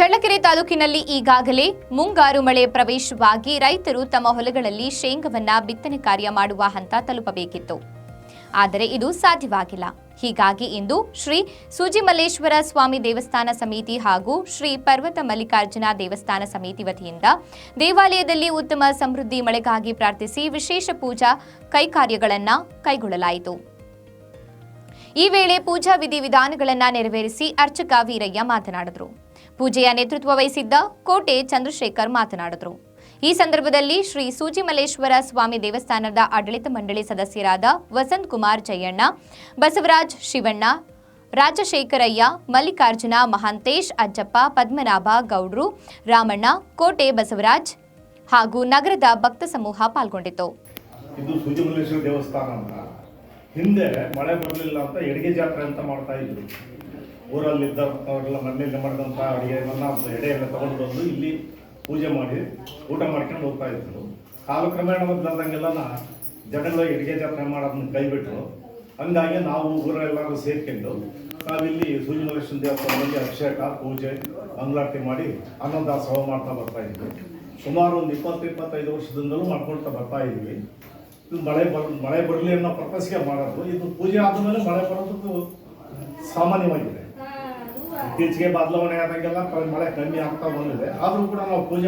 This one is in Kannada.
ತಾಲೂಕಿನಲ್ಲಿ ಈಗಾಗಲೇ ಮುಂಗಾರು ಮಳೆ ಪ್ರವೇಶವಾಗಿ ರೈತರು ತಮ್ಮ ಹೊಲಗಳಲ್ಲಿ ಶೇಂಗವನ್ನ ಬಿತ್ತನೆ ಕಾರ್ಯ ಮಾಡುವ ಹಂತ ತಲುಪಬೇಕಿತ್ತು. ಆದರೆ ಇದು ಸಾಧ್ಯವಾಗಿಲ್ಲ. ಹೀಗಾಗಿ ಇಂದು ಶ್ರೀ ಸೂಜಿಮಲ್ಲೇಶ್ವರ ಸ್ವಾಮಿ ದೇವಸ್ಥಾನ ಸಮಿತಿ ಹಾಗೂ ಶ್ರೀ ಪರ್ವತ ಮಲ್ಲಿಕಾರ್ಜುನ ದೇವಸ್ಥಾನ ಸಮಿತಿ ವತಿಯಿಂದ ದೇವಾಲಯದಲ್ಲಿ ಉತ್ತಮ ಸಮೃದ್ಧಿ ಮಳೆಗಾಗಿ ಪ್ರಾರ್ಥಿಸಿ ವಿಶೇಷ ಪೂಜಾ ಕೈಕಾರ್ಯಗಳನ್ನು ಕೈಗೊಳ್ಳಲಾಯಿತು. ಈ ವೇಳೆ ಪೂಜಾ ವಿಧಿವಿಧಾನಗಳನ್ನು ನೆರವೇರಿಸಿ ಅರ್ಚಕ ವೀರಯ್ಯ ಮಾತನಾಡಿದರು. ಪೂಜೆಯ ನೇತೃತ್ವ ವಹಿಸಿದ್ದ ಕೋಟೆ ಚಂದ್ರಶೇಖರ್ ಮಾತನಾಡಿದರು. ಈ ಸಂದರ್ಭದಲ್ಲಿ ಶ್ರೀ ಸೂಜಿಮಲ್ಲೇಶ್ವರ ಸ್ವಾಮಿ ದೇವಸ್ಥಾನದ ಆಡಳಿತ ಮಂಡಳಿ ಸದಸ್ಯರಾದ ವಸಂತ್ ಕುಮಾರ್ ಜಯಣ್ಣ, ಬಸವರಾಜ್ ಶಿವಣ್ಣ, ರಾಜಶೇಖರಯ್ಯ, ಮಲ್ಲಿಕಾರ್ಜುನ ಮಹಾಂತೇಶ್, ಅಜ್ಜಪ್ಪ, ಪದ್ಮನಾಭ ಗೌಡ್ರು, ರಾಮಣ್ಣ, ಕೋಟೆ ಬಸವರಾಜ್ ಹಾಗೂ ನಗರದ ಭಕ್ತ ಸಮೂಹ ಪಾಲ್ಗೊಂಡಿತು ಇದು ಸೂಜಿಮಲ್ಲೇಶ್ವರ ದೇವಸ್ಥಾನ ಅಂತ ಹಿಂದೆ ಮಳೆ ಬರಲಿಲ್ಲ ಅಂತ ಎಡಿಗೆ ಜಾತ್ರೆ ಅಂತ ಮಾಡ್ತಾ ಇದ್ರು. ಊರಲ್ಲಿದ್ದವರೆಲ್ಲ ಮನೆಯಲ್ಲಿ ಮಾಡಿದಂಥ ಅಡುಗೆಗಳನ್ನ ಎಡೆ ಎಲ್ಲ ತಗೊಂಡು ಬಂದು ಇಲ್ಲಿ ಪೂಜೆ ಮಾಡಿ, ಊಟ ಮಾಡ್ಕೊಂಡು ಹೋಗ್ತಾ ಇದ್ರು. ಕಾಲಕ್ರಮೇಣ ಬಂದಂಗೆಲ್ಲ ಜನಗಳು ಎಡಿಗೆ ಜಾತ್ರೆ ಮಾಡೋದನ್ನ ಕೈಬಿಟ್ರು. ಹಂಗಾಗಿ ನಾವು ಊರೆಲ್ಲರೂ ಸೇರ್ಕೊಂಡು ನಾವಿಲ್ಲಿ ಸೂರ್ಯನಲಕ್ಷ್ಮಿ ದೇವಸ್ಥಾನದಲ್ಲಿ ಅಭಿಷೇಕ, ಪೂಜೆ, ಮಂಗಳಾರತಿ ಮಾಡಿ ಅನ್ನದಾಸೋಹ ಮಾಡ್ತಾ ಬರ್ತಾ ಇದ್ವಿ. ಸುಮಾರು ಒಂದು ಇಪ್ಪತ್ತು, ಇಪ್ಪತ್ತೈದು ವರ್ಷದಿಂದಲೂ ಮಾಡ್ಕೊಳ್ತಾ ಬರ್ತಾ ಇದ್ವಿ. ಇದು ಮಳೆ ಬರ್ ಮಳೆ ಬರಲಿ ಅನ್ನೋ ಪರ್ಪಸ್ಗೆ ಮಾಡೋದು. ಇದು ಪೂಜೆ ಆದಮೇಲೆ ಮಳೆ ಬರೋದಕ್ಕೂ ಸಾಮಾನ್ಯವಾಗಿದೆ. ಇತ್ತೀಚೆಗೆ ಬದಲಾವಣೆ ಆದಂಗೆಲ್ಲ ಮಳೆ ಕಮ್ಮಿ ಆಗ್ತಾ ಬಂದಿದೆ. ಆದರೂ ಕೂಡ ನಾವು ಪೂಜೆ